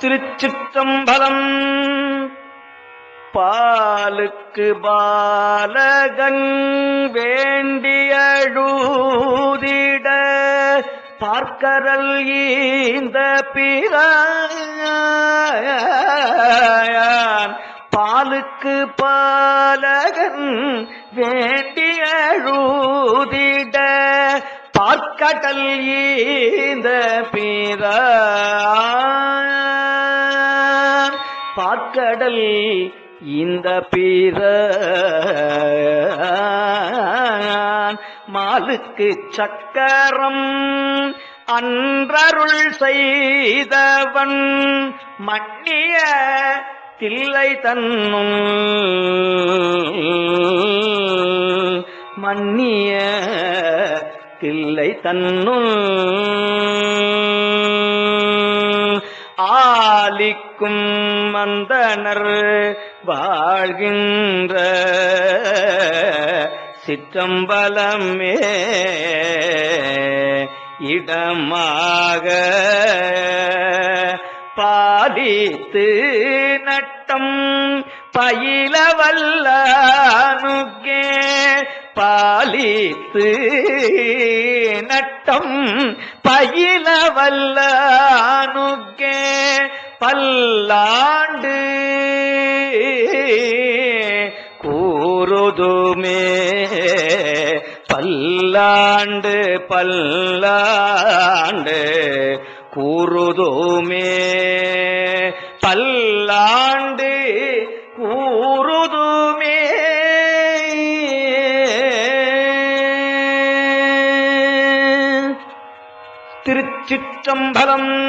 திருச்சிற்றம்பலம். பாலுக்கு பாலகன் வேண்டியழுதிட பார்க்கரல் ஈந்த பிரான். பாலுக்கு பாலகன் வேண்டியழுதிட பார்க்கடல் ஈந்த பிரான். பார்க்கடல் இந்த பிற மாலுக்கு சக்கரம் அன்றருள் செய்தவன் மண்ணிய தில்லை தன்னும். மன்னிய தில்லை தன்னும். பாலிக்கும் மந்தனர் வாழ்கின்ற சிற்றம்பலமே இடமாக பாலித்து நட்டம் பயில வல்லானுக்கே பாலித்து நட்டம் பயில வல்லானுக்கே பல்லாண்டு கூறுதுமே. பல்லாண்டு பல்லாண்டு கூறுதுமே. பல்லாண்டு கூறுதுமே. திருச்சிற்றம்பலம்